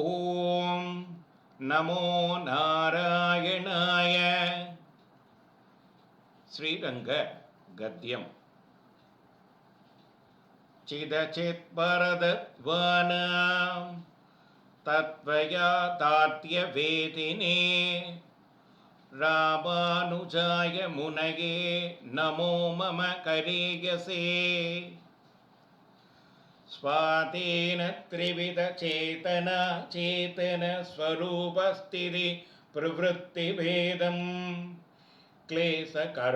ஓம் நமோ நாராயணாய ஸ்ரீரங்க கத்தியம் चिदचित्परदत्वानां तत्त्वया तार्त्यवेदिने रामानुजाय मुनये नमो मम करेयसे स्वातेन चेतनस्वरूपस्थिति प्रवृत्तिभेदम् क्लेशकर्मात्यशेषदोषासम्पृष्टम्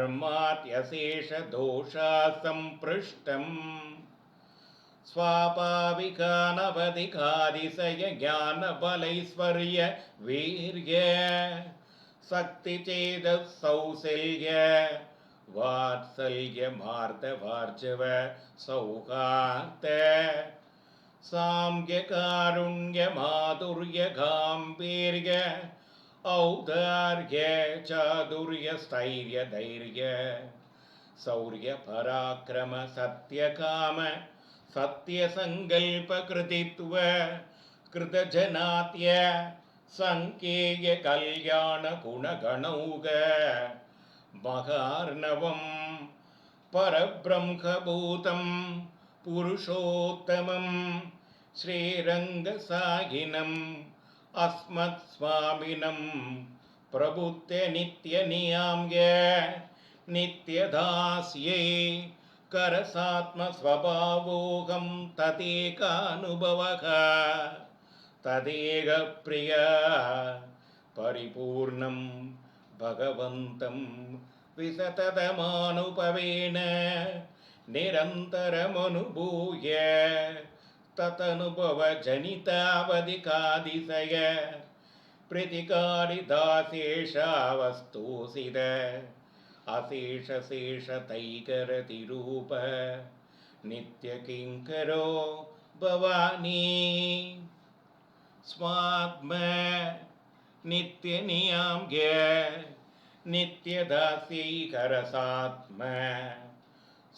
अशेष ज्ञानबलैश्वर्य वीर्य शक्तिचेदसौशल्य वात्सल्यमार्दभार्जव सौहार्ते साम्यकारुण्यमाधुर्यगाम्भीर्य औदार्य चादुर्यस्थैर्यधैर्य सौर्यपराक्रम सत्यकाम सत्यसङ्कल्पकृतित्व कृतजनात्य सङ्केयकल्याणगुणगणौग மகார்ணவம் பரபிரம்ஹபூதம் புருஷோத்தமம் ஸ்ரீரங்கசாகினம் அஸ்மத் சுவாமினம் பிரபுத்தே நித்யநியாம்ய நித்யதாஸ்யை करसात्मस्वभावोऽहं तदेकानुभवः तदेकप्रिया परिपूर्णं भगवन्तं विसतदमानुपवेन निरन्तरमनुभूय तदनुभवजनितावधिकादिशय प्रीतिकारिदाशेषावस्तुसिद अशेषशेषतैकरतिरूप नित्यकिङ्करो भवानी स्वात्मा नित्यनियाम्य नित्यदासीकरसात्म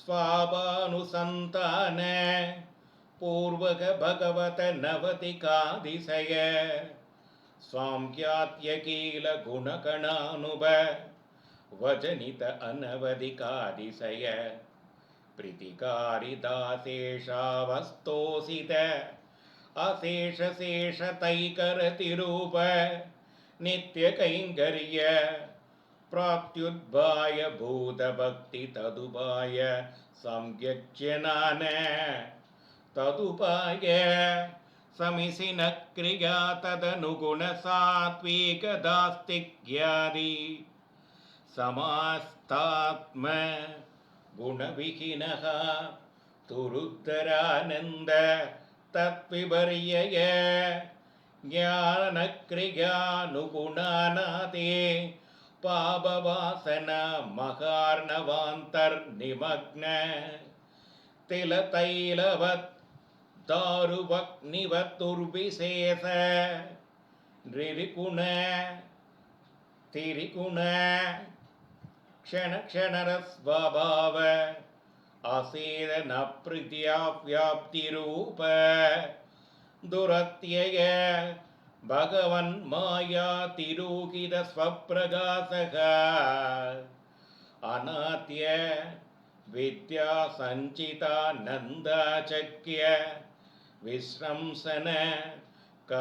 स्वापानुसन्तान पूर्वकभगवत नवतिकादिशय स्वाम्यात्यकीलगुणगणानुभ वचनित अनवधिकादिशय प्रीतिकारिदाशेषावस्तोषित अशेषशेषतैकरतिरूप நித்ய கைங்கரிய பிராப்தியுத்பாய பூதபக்தி ததுபாய சம்யக்ஷனான ததுபாய समिसिन क्रिया तदनुगुणसात्त्विकदास्तिक्यादि समास्तात्म गुणविहीनः तुरुत्तरानन्द तत्विपर्यय ज्ञानक्रियानुगुणानाते पापवासन महार्णवान्तर्निमग्न तिलतैलवत् दारुवग्निवत्तुर्विशेष ரிரிகுண திரிகுண க்ஷணக்ஷணரஸ்வபாவ அசீர நப்ரித்யா வியாப்திரூப दुरत्यये दुरत्यय भगवन्मायातिरुकिरस्वप्रदासघ अनात्य सञ्चितानन्दाचक्य विश्रंसन च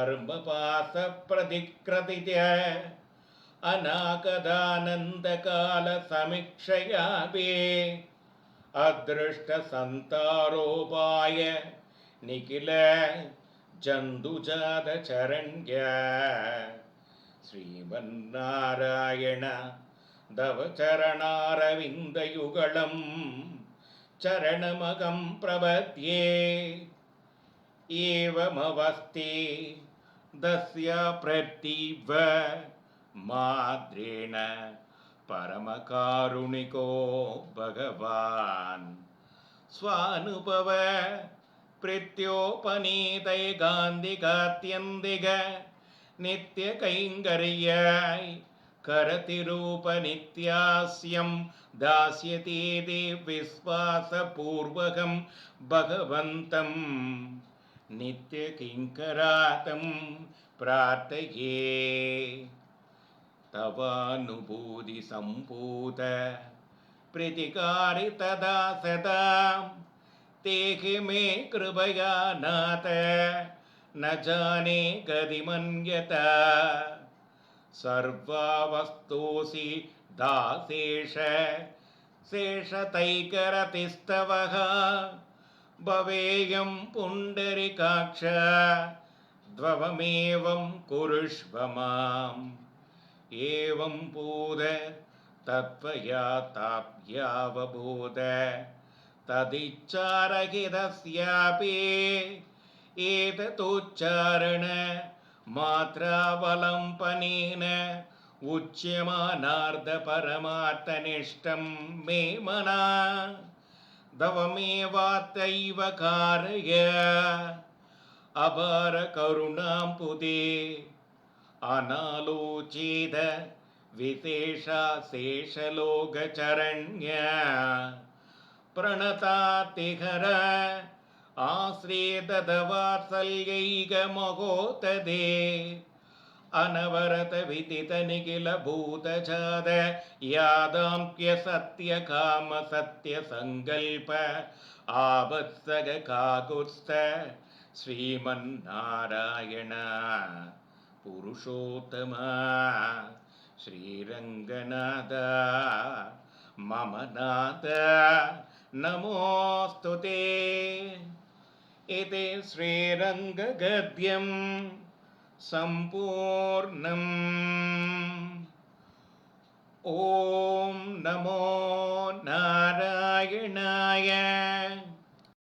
अनाकदानन्दकालसमीक्षयापि अदृष्टसन्तारोपाय निखिल ஜந்துஜாதரண்யீமாராயண ಶ್ರೀಮನ್ನಾರಾಯಣ தவச்சரணாரவிந்தயுகளம் சரணமகம் பிரபத்யே ஏவமவஸ்தி தஸ்யா பிரத்தீவ மாத்ரேண பரமகாருணிகோ பகவான் ஸ்வானுபவ പ്രത്യോപനീതൈ ഗാന്ധികാത്യന്തിക നിത്യകൈങ്കര്യായി करतिरूपनित्यास्यं दास्यतीति विश्वासपूर्वकं भगवन्तं नित्यकिङ्करातं प्रार्थये तवानुभूतिसम्पूत प्रतिकारि तदा सदा தேகி மே கிருபயா நாத न जाने गतिमन्यता सर्वावस्तुसि दासेष शेषतैकरतिस्तवः भवेयं पुण्डरिकाक्ष ध्ववमेवं कुरुष्व माम् एवं पूद तत्त्वया ताप्यावबोध तदिच्चारहितस्यापि एतदुच्चारण मात्रावलम्पनेन उच्यमानार्धपरमार्थनिष्ठं मे मना तवमेवात्तैव कारय अपारकरुणां पुदे अनालोचित विशेषाशेषलोकचरण्य प्रणतातिहर आश्रितदवात्सल्यैकमगोतदे अनवरतविदितनिखिलभूतजाद यादाम्प्यसत्यकामसत्यसङ्कल्प आबत्सगकाकुत्स श्रीमन्नारायण पुरुषोत्तमा श्रीरङ्गनाथ मम नाथ नमोऽस्तु ते इति श्रीरङ्गगद्यं सम्पूर्णम् ॐ नमो नारायणाय